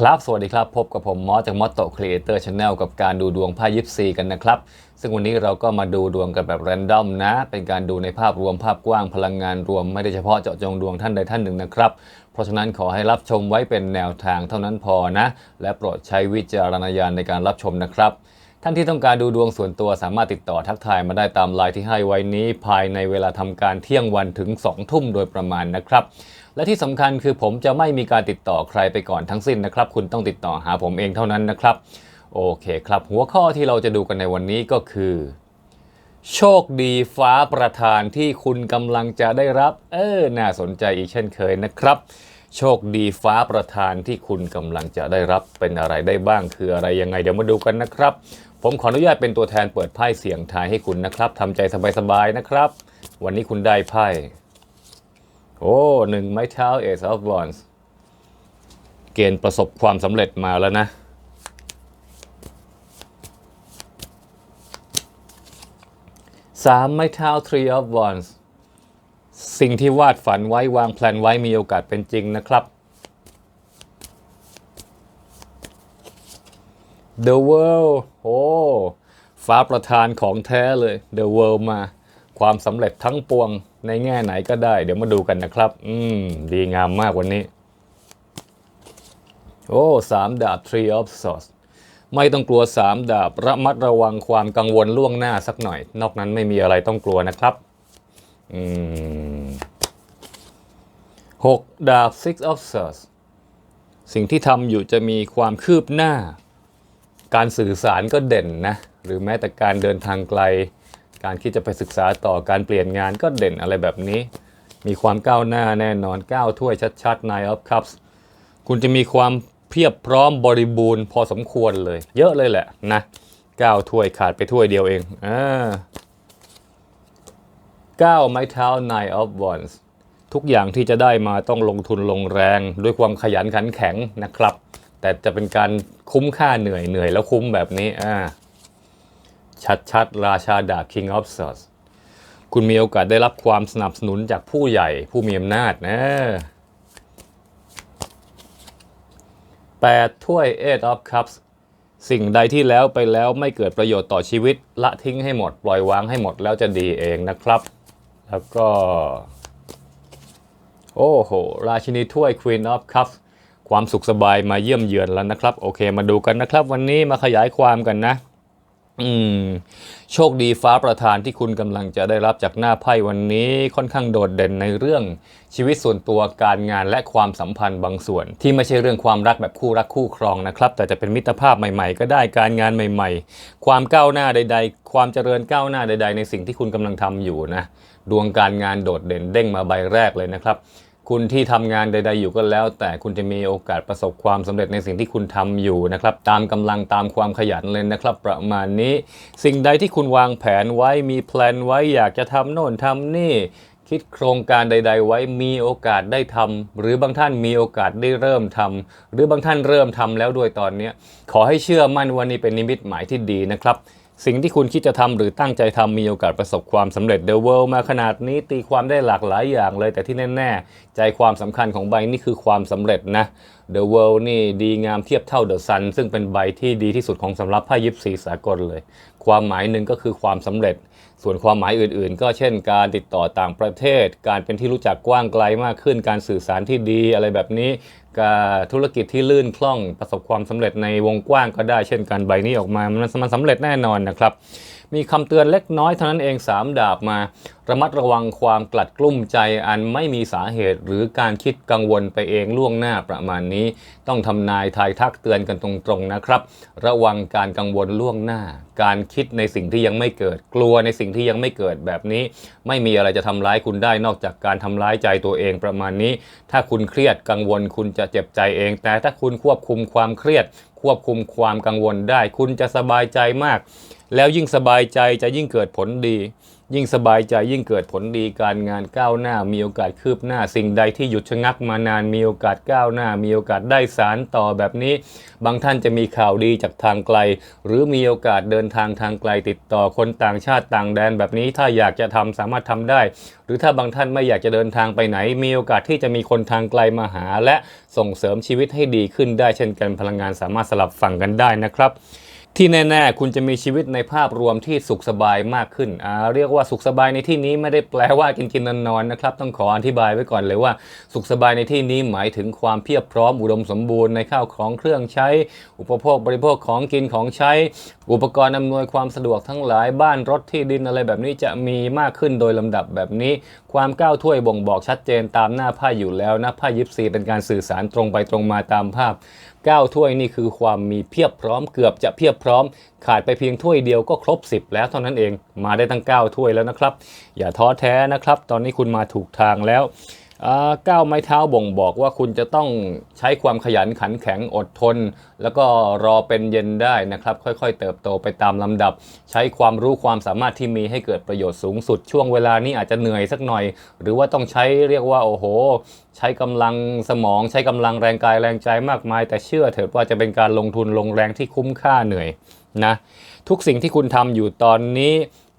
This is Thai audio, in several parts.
ครับ สวัสดีครับ พบกับผมมอสจากมอสโตครีเอเตอร์ชาแนลกับการดูดวงไพ่ยิปซีกันนะครับ ซึ่งวันนี้เราก็มาดูดวงกันแบบแรนดอมนะ เป็นการดูในภาพรวมภาพกว้างพลังงานรวม ไม่ได้เฉพาะเจาะจงดวงท่านใดท่านหนึ่งนะครับ เพราะฉะนั้นขอให้รับชมไว้เป็นแนวทางเท่านั้นพอนะ และโปรดใช้วิจารณญาณในการรับชมนะครับ ท่านที่ต้องการดูดวงส่วนตัวสามารถติดต่อทักทายมาได้ตามไลน์ที่ให้ไว้นี้ ภายในเวลาทำการเที่ยงวันถึง 2 ทุ่มโดยประมาณนะครับ และที่สำคัญคือผมจะไม่มีการติดต่อใครไปก่อนทั้งสิ้นนะครับ คุณต้องติดต่อหาผมเองเท่านั้นนะครับ โอเคครับ หัวข้อที่เราจะดูกันในวันนี้ก็คือ โชคดีฟ้าประทานที่คุณกำลังจะได้รับ เออน่าสนใจอีกเช่นเคยนะครับโชคดีฟ้าประทานที่คุณกำลังจะได้รับเป็นอะไรได้บ้างคืออะไรยังไงเดี๋ยวมาดูกันนะครับ ผมขออนุญาตเป็นตัวแทนเปิดไพ่เสียงทายให้คุณนะครับทำใจสบายๆนะครับ วันนี้คุณได้ไพ่โอ้หนึ่งไม้เท้าเอซอฟบอนส์เกณฑ์ประสบความสำเร็จมาแล้วนะสามไม้เท้า three of wands สิ่งที่วาดฝันไว้วางแผนไว้มีโอกาสเป็นจริงนะครับ The World โอ้ฟ้าประธานของแท้เลย The World มา ความสำเร็จทั้งปวงในแง่ไหนก็ได้ เดี๋ยวมาดูกันนะครับ อืม ดีงามมากวันนี้ โอ้สามดาบ Three of Swords ไม่ต้องกลัวสามดาบระมัดระวังความกังวลล่วงหน้าสักหน่อย นอกนั้นไม่มีอะไรต้องกลัวนะครับ อืมหกดาบ Six of Swords สิ่งที่ทำอยู่จะมีความคืบหน้า การสื่อสารก็เด่นนะ หรือแม้แต่การเดินทางไกล การคิดจะไปศึกษาต่อการเปลี่ยนงานก็เด่นอะไรแบบนี้ มีความก้าวหน้าแน่นอนก้าวถ้วยชัดๆ Nine of Cups คุณจะมีความเพียบพร้อมบริบูรณ์พอสมควรเลย เยอะเลยแหละนะก้าวถ้วยขาดไปถ้วยเดียวเองอ่าก้าวไม้เท้า Nine of Wands ทุกอย่างที่จะได้มาต้องลงทุนลงแรง ด้วยความขยันขันแข็งนะครับ แต่จะเป็นการคุ้มค่าเหนื่อยเหนื่อยแล้วคุ้มแบบนี้อ่าชัดๆราชาดาบ King of Swords คุณมีโอกาสได้รับความสนับสนุนจากผู้ใหญ่ผู้มีอำนาจนะแปดถ้วย Eight of Cups สิ่งใดที่แล้วไปแล้วไม่เกิดประโยชน์ต่อชีวิต ละทิ้งให้หมด ปล่อยวางให้หมดแล้วจะดีเองนะครับ แล้วก็ โอ้โห ราชินีถ้วย Queen of Cups ความสุขสบายมาเยี่ยมเยือนแล้วนะครับ โอเค มาดูกันนะครับ วันนี้มาขยายความกันนะ อืม โชคดีฟ้าประทานที่คุณกำลังจะได้รับจากหน้าไพ่วันนี้ค่อนข้างโดดเด่นในเรื่องชีวิตส่วนตัวการงานและความสัมพันธ์บางส่วน ที่ไม่ใช่เรื่องความรักแบบคู่รักคู่ครองนะครับ แต่จะเป็นมิตรภาพใหม่ๆ ก็ได้การงานใหม่ ๆ ความก้าวหน้าใด ๆ ความเจริญก้าวหน้าใด ๆ ในสิ่งที่คุณกำลังทำอยู่นะดวงการงานโดดเด่นเด้งมาใบแรกเลยนะครับ คุณที่ทำงานใด ๆ อยู่ก็แล้ว แต่คุณจะมีโอกาสประสบความสำเร็จในสิ่งที่คุณทำอยู่นะครับ ตามกำลังตามความขยันเลยนะครับ ประมาณนี้ สิ่งใดที่คุณวางแผนไว้มีแพลนไว้อยากจะทำโน่นทำนี่ คิดโครงการใด ๆ ไว้มีโอกาสได้ทำหรือบางท่านมีโอกาสได้เริ่มทำหรือบางท่านเริ่มทำแล้วด้วยตอนนี้ขอให้เชื่อมั่นว่านี่เป็นนิมิตหมายที่ดีนะครับ สิ่งที่คุณคิดจะทำหรือตั้งใจทำมีโอกาสประสบความสำเร็จ The World มาขนาดนี้ตีความได้หลากหลายอย่างเลย แต่ที่แน่ ๆ ใจความสำคัญของใบนี่คือความสำเร็จนะ The World นี่ดีงามเทียบเท่า The Sun ซึ่งเป็นใบที่ดีที่สุดของสำหรับไพ่ยิปซีสากลเลย ความหมายหนึ่งก็คือความสำเร็จ ส่วนความหมายอื่นๆ ก็เช่น การติดต่อต่างประเทศ การเป็นที่รู้จักกว้างไกลมากขึ้น การสื่อสารที่ดีอะไรแบบนี้ ธุรกิจที่ลื่นคล่องประสบความสำเร็จในวงกว้างก็ได้เช่นการใบนี้ออกมามันมันสำเร็จแน่นอนนะครับ มีคำเตือนเล็กน้อยเท่านั้นเอง 3 ดาบมา ระมัดระวังความกลัดกลุ้มใจอันไม่มีสาเหตุ หรือการคิดกังวลไปเองล่วงหน้าประมาณนี้ ต้องทำนายทายทักเตือนกันตรงๆนะครับ ระวังการกังวลล่วงหน้า การคิดในสิ่งที่ยังไม่เกิดกลัวในสิ่งที่ยังไม่เกิดแบบนี้ ไม่มีอะไรจะทำร้ายคุณได้นอกจากการทำร้ายใจตัวเองประมาณนี้ ถ้าคุณเครียดกังวลคุณจะเจ็บใจเอง แต่ถ้าคุณควบคุมความเครียด ควบคุมความกังวลได้ คุณจะสบายใจมาก แล้วยิ่งสบายใจจะยิ่งเกิดผลดี ยิ่งสบายใจยิ่งเกิดผลดีการงานก้าวหน้า มีโอกาสคืบหน้าสิ่งใดที่หยุดชะงักมานานมีโอกาสก้าวหน้า มีโอกาสได้สารต่อแบบนี้ บางท่านจะมีข่าวดีจากทางไกล หรือมีโอกาสเดินทางทางไกลติดต่อคนต่างชาติต่างแดนแบบนี้ถ้าอยากจะทำสามารถทำได้ หรือถ้าบางท่านไม่อยากจะเดินทางไปไหน มีโอกาสที่จะมีคนทางไกลมาหา และส่งเสริมชีวิตให้ดีขึ้นได้เช่นกันพลังงานสามารถสลับฝั่งกันได้นะครับ ที่แน่ๆ คุณจะมีชีวิตในภาพรวมที่สุขสบายมากขึ้น เรียกว่าสุขสบายในที่นี้ไม่ได้แปลว่ากินกินนอนนอนนะครับ ต้องขออธิบายไว้ก่อนเลยว่า สุขสบายในที่นี้หมายถึงความเพียบพร้อมอุดมสมบูรณ์ในข้าวของเครื่องใช้ อุปโภคบริโภคของกินของใช้ อุปกรณ์อำนวยความสะดวกทั้งหลายบ้านรถที่ดินอะไรแบบนี้จะมีมากขึ้นโดยลำดับแบบนี้ ความก้าวถ้วยบ่งบอกชัดเจนตามหน้าไพ่อยู่แล้วนะไพ่ยิปซีเป็นการสื่อสารตรงไปตรงมาตามภาพ9ถ้วยนี่คือความมีเพียบพร้อมเกือบจะเพียบพร้อม ขาดไปเพียงถ้วยเดียวก็ครบ 10 แล้วเท่านั้นเองมาได้ตั้ง9ถ้วยแล้วนะครับ อย่าท้อแท้นะครับ ตอนนี้คุณมาถูกทางแล้ว ก้าวไม้เท้าบ่งบอกว่าคุณจะต้องใช้ความขยันขันแข็งอดทน แล้วก็รอเป็นเย็นได้นะครับ ค่อยๆ เติบโตไปตามลำดับ ใช้ความรู้ความสามารถที่มีให้เกิดประโยชน์สูงสุด ช่วงเวลานี้อาจจะเหนื่อยสักหน่อย หรือว่าต้องใช้เรียกว่าโอ้โห ใช้กำลังสมอง ใช้กำลังแรงกายแรงใจมากมาย แต่เชื่อเถิดว่าจะเป็นการลงทุนลงแรงที่คุ้มค่าเหนื่อยนะทุกสิ่งที่คุณทำอยู่ตอนนี้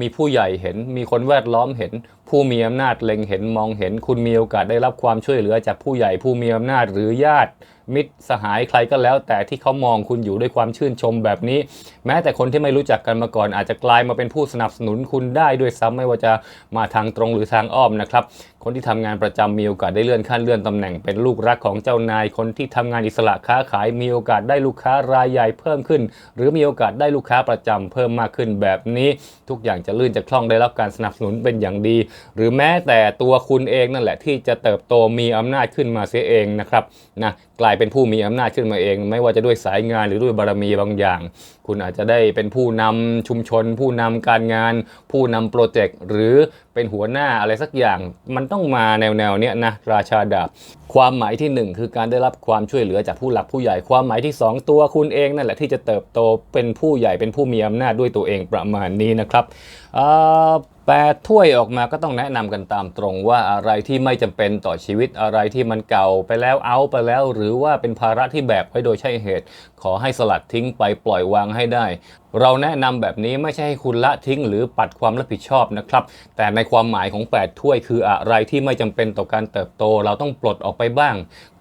มีผู้ใหญ่เห็น มีคนแวดล้อมเห็น ผู้มีอำนาจเล็งเห็นมองเห็นคุณมีโอกาสได้รับความช่วยเหลือจากผู้ใหญ่ผู้มีอำนาจหรือญาติมิตรสหายใครก็แล้ว แต่ที่เขามองคุณอยู่ด้วยความชื่นชมแบบนี้ แม้แต่คนที่ไม่รู้จักกันมาก่อน อาจจะกลายมาเป็นผู้สนับสนุนคุณได้ด้วยซ้ำไม่ว่าจะมาทางตรงหรือทางอ้อมนะครับคนที่ทำงานประจำมีโอกาสได้เลื่อนขั้นเลื่อนตำแหน่งเป็นลูกรักของเจ้านาย คนที่ทำงานอิสระค้าขาย มีโอกาสได้ลูกค้ารายใหญ่เพิ่มขึ้น หรือมีโอกาสได้ลูกค้าประจำเพิ่มมากขึ้นแบบนี้ ทุกอย่างจะลื่นจะคล่องได้รับการสนับสนุนเป็นอย่างดีหรือแม้แต่ตัวคุณเองนั่นแหละที่จะเติบโตมีอำนาจขึ้นมาเสียเองนะครับนะกลายเป็นผู้มีอำนาจขึ้นมาเอง ไม่ว่าจะด้วยสายงานหรือด้วยบารมีบางอย่าง คุณอาจจะได้เป็นผู้นำชุมชน ผู้นำการงาน ผู้นำโปรเจกต์หรือ เป็นหัวหน้าอะไรสักอย่าง มันต้องมาแนวแนวๆเนี้ยนะราชาดาบ ความหมายที่หนึ่งคือการได้รับความช่วยเหลือจากผู้หลักผู้ใหญ่ความหมายที่สองตัวคุณเองนั่นแหละที่จะเติบโตเป็นผู้ใหญ่เป็นผู้มีอำนาจด้วยตัวเองประมาณนี้นะครับแปดถ้วยออกมาก็ต้องแนะนำกันตามตรงว่าอะไรที่ไม่จำเป็นต่อชีวิตอะไรที่มันเก่าไปแล้วเอาไปแล้ว หรือว่าเป็นภาระที่แบกไว้โดยใช่เหตุ ขอให้สลัดทิ้งไปปล่อยวางให้ได้ เราแนะนำแบบนี้ไม่ใช่ให้คุณละทิ้งหรือปัดความรับผิดชอบนะครับ แต่ในความหมายของ 8 ถ้วยคืออะไรที่ไม่จำเป็นต่อการเติบโต เราต้องปลดออกไปบ้าง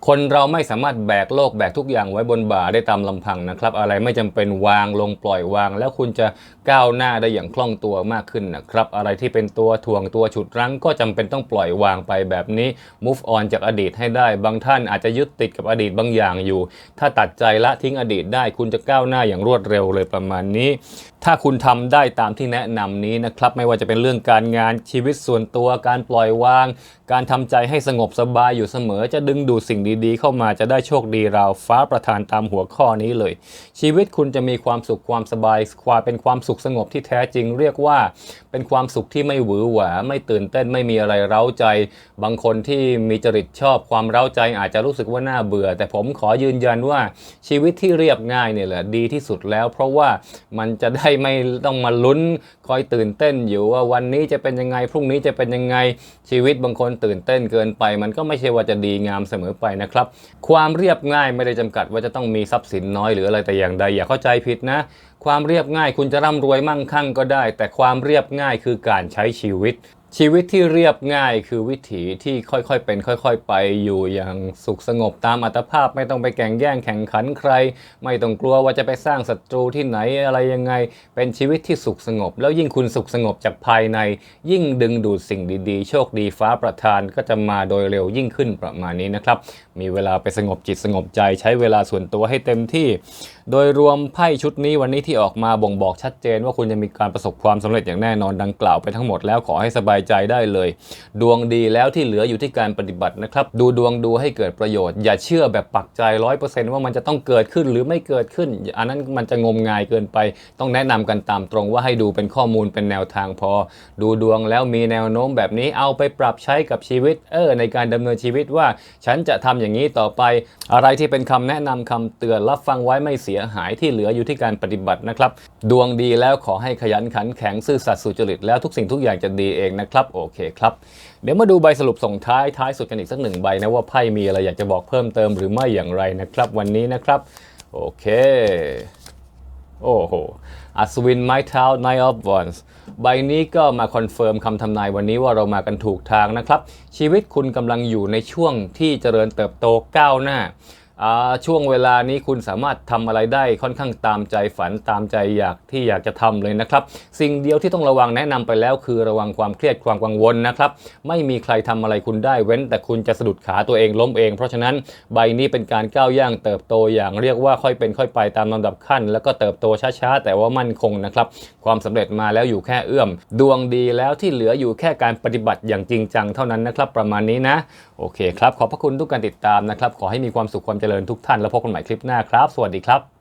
คนเราไม่สามารถแบกโลกแบกทุกอย่างไว้บนบ่าได้ตามลำพังนะครับ อะไรไม่จำเป็นวางลงปล่อยวาง แล้วคุณจะก้าวหน้าได้อย่างคล่องตัวมากขึ้นนะครับ อะไรที่เป็นตัวถ่วงตัวฉุดรั้ง ก็จำเป็นต้องปล่อยวางไปแบบนี้ move on จากอดีตให้ได้ บางท่านอาจจะยึดติดกับอดีตบางอย่างอยู่ ถ้าตัดใจละทิ้งอดีตได้ คุณจะก้าวหน้าอย่างรวดเร็วเลยประมาณนี้ ถ้าคุณทำได้ตามที่แนะนำนี้นะครับไม่ว่าจะเป็นเรื่องการงานชีวิตส่วนตัว การปล่อยวาง การทำใจให้สงบสบายอยู่เสมอจะดึงดูดสิ่งดีๆ เข้ามาจะได้โชคดีราวฟ้าประทานตามหัวข้อนี้เลย ชีวิตคุณจะมีความสุขความสบายความเป็นความสุขสงบที่แท้จริง เรียกว่าเป็นความสุขที่ไม่หวือหวาไม่ตื่นเต้นไม่มีอะไรเร้าใจ บางคนที่มีจริตชอบความเร้าใจอาจจะรู้สึกว่าน่าเบื่อ แต่ผมขอยืนยันว่าชีวิตที่เรียบง่ายเนี่ยแหละดีที่สุดแล้ว เพราะว่ามันจะได้ไม่ต้องมาลุ้นคอยตื่นเต้นอยู่ว่าวันนี้จะเป็นยังไงพรุ่งนี้จะเป็นยังไงชีวิตบางคนตื่นเต้นเกินไป มันก็ไม่ใช่ว่าจะดีงามเสมอไปนะครับ ความเรียบง่ายไม่ได้จำกัดว่าจะต้องมีทรัพย์สินน้อยหรืออะไรแต่อย่างใดอย่าเข้าใจผิดนะ ความเรียบง่ายคุณจะร่ำรวยมั่งคั่งก็ได้ แต่ความเรียบง่ายคือการใช้ชีวิต ชีวิตที่เรียบง่ายคือวิถีที่ค่อยๆเป็น ค่อย ๆ ไปอยู่อย่างสุขสงบตามอัตภาพ ไม่ต้องไปแข่งแย่งแข่งขันใคร ไม่ต้องกลัวว่าจะไปสร้างศัตรูที่ไหนอะไรยังไง เป็นชีวิตที่สุขสงบ แล้วยิ่งคุณสุขสงบจากภายใน ยิ่งดึงดูดสิ่งดีๆ โชคดีฟ้าประทานก็จะมาโดยเร็วยิ่งขึ้นประมาณนี้นะครับ มีเวลาไปสงบจิตสงบใจใช้เวลาส่วนตัวให้เต็มที่ โดยรวมไพ่ชุดนี้วันนี้ที่ออกมาบ่งบอกชัดเจน ว่าคุณจะมีการประสบความสำเร็จอย่างแน่นอนดังกล่าวไปทั้งหมดแล้วขอให้สบายใจได้เลย ดวงดีแล้วที่เหลืออยู่ที่การปฏิบัตินะครับ ดูดวงดูให้เกิดประโยชน์ อย่าเชื่อแบบปักใจร้อยเปอร์เซนต์ว่ามันจะต้องเกิดขึ้นหรือไม่เกิดขึ้น อันนั้นมันจะงมงายเกินไป ต้องแนะนำกันตามตรงว่าให้ดูเป็นข้อมูลเป็นแนวทางพอ ดูดวงแล้วมีแนวโน้มแบบนี้เอาไปปรับใช้กับชีวิต เออ ในการดำเนินชีวิตว่า ฉันจะทำอย่างนี้ต่อไป อะไรที่เป็นคำแนะนำคำเตือนรับฟังไว้ไม่เสียหายที่เหลืออยู่ที่การปฏิบัตินะครับ ดวงดีแล้วขอให้ขยันขันแข็งซื่อสัตย์สุจริตแล้วทุกสิ่งทุกอย่างจะดีเองนะครับครับ โอเคครับ เดี๋ยวมาดูใบสรุปส่งท้ายท้ายสุดกันอีกสักหนึ่งใบนะว่าไพ่มีอะไรอยากจะบอกเพิ่มเติมหรือไม่อย่างไรนะครับ วันนี้นะครับ โอเค โอ้โหอัศวินไม้เท้า Nine of Wands ใบนี้ก็มาคอนเฟิร์มคำทำนายวันนี้ว่าเรามากันถูกทางนะครับ ชีวิตคุณกำลังอยู่ในช่วงที่เจริญเติบโตก้าวหน้า ช่วงเวลานี้คุณสามารถทำอะไรได้ค่อนข้างตามใจฝันตามใจอยากที่อยากจะทำเลยนะครับ สิ่งเดียวที่ต้องระวังแนะนำไปแล้วคือระวังความเครียดความกังวลนะครับ ไม่มีใครทำอะไรคุณได้เว้น แต่คุณจะสะดุดขาตัวเองล้มเอง เพราะฉะนั้นใบนี้เป็นการก้าวย่างเติบโตอย่างเรียกว่าค่อยเป็นค่อยไปตามลำดับขั้น แล้วก็เติบโตช้าๆ แต่ว่ามั่นคงนะครับ ความสำเร็จมาแล้วอยู่แค่เอื้อม ดวงดีแล้วที่เหลืออยู่แค่การปฏิบัติอย่างจริงจังเท่านั้นนะครับ ประมาณนี้นะ โอเคครับ ขอบพระคุณทุกการติดตามนะครับ ขอให้มีความสุขความเจริริญทุกท่าน แล้วพบกันใหม่คลิปหน้าครับ สวัสดีครับ